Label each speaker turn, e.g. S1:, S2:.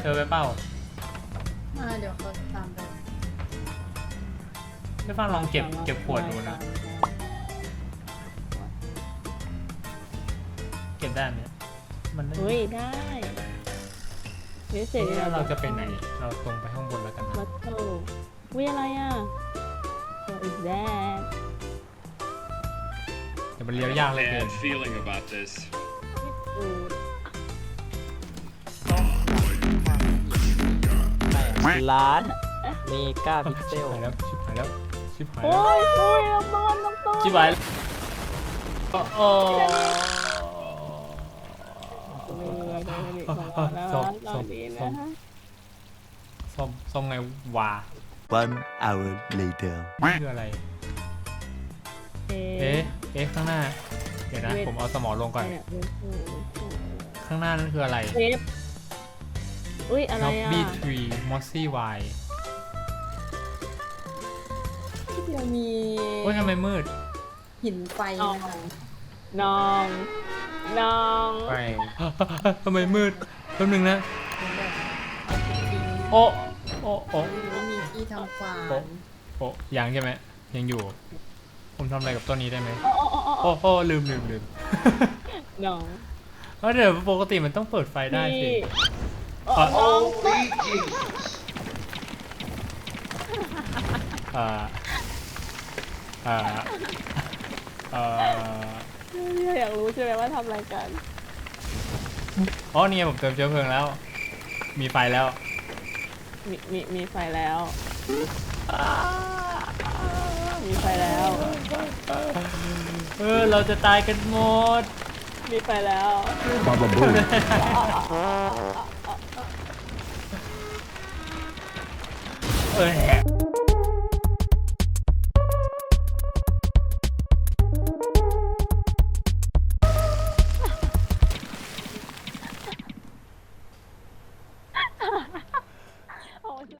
S1: เธอไปเป้า
S2: มาเดี๋ยวเขาตามไป
S1: ไม่ฟังลองเก็บเก็บขวดดูนะ เก็บได้ไหมมันได้
S3: เฮ้ยได้นี่เสร็จ
S1: เอ๊ะ
S3: แล้ว
S1: เราจะไปไหน เราตรงไปข้างบนแล้วกันนะ
S3: มาโต้วิอะไรอะ What is that
S1: เดี๋ยวมันเลี้ยวยากเลยเกิน
S4: Bad feeling about this.
S3: อื
S5: ล้านเมกาพิกเซ
S1: ชิบ
S5: ล
S1: หายแล้วชิบหายแล้วชิบหายแล้
S3: โอ้
S1: วย
S3: โอ้ยน้ำต้นน้ำต้น
S1: ชิบหายแล้วโอ้
S3: นี่เราได้ของเราแล้ว
S1: ส้ม
S3: เรา
S1: ส้ม
S3: ดี
S1: ส้
S3: นะ
S1: มส้มส้มไงวา
S6: One hour later.
S1: คืออะไร
S3: เอ๊
S1: เอ๊ะะเอ๊ะ ข้างหน้า เดี๋ยวนะ ผมเอาสมองลงก่อน
S3: เนี่ย
S1: ข้างหน้านั่นคืออะไร
S3: เทป อุ้ยอะไร
S1: น็อบ
S3: อะ
S1: บี้ทรีมอสซี่ไว
S2: ที่เดียวมี
S1: โอ้ยทำไมมืด
S2: หินไฟ
S3: อ๋อ
S2: นะคะ
S3: น้องน้อง
S5: ไป
S1: ทำไมมืดแป๊บนึงนะ
S2: เป็นแบบเอาไปทิ้ง
S1: โอ้โอ้โอ้
S2: ไม่มีที่ทำฟา
S1: โอ้
S2: ร์ม
S1: โอ้ยังใช่ไหมยังอยู่ ผมทำอะไรกับต้นนี้ได้ไหม
S3: โอ้โอ้โอ้โอ้
S1: โอ้โอ้ลืมลืมลืม
S3: น้อง
S1: เอ้าเดี๋ยวปกติมันต้องเปิดไฟได้สิ
S3: พี่
S1: อ๋อ
S3: น้ อง
S1: เอ่อเอ่อเอ่อ
S3: อยากรู้ใช่ไหมว่าทำอะไรกัน
S1: อ๋อนี่ไงผมเติมเชื้อเพลิงแล้ว มีไฟแล้ว
S3: มีมีมีไฟแล้ว มีไฟแล้ว
S1: เออเราจะตายกันหมด
S3: มีไฟแล้ว
S1: เอ อ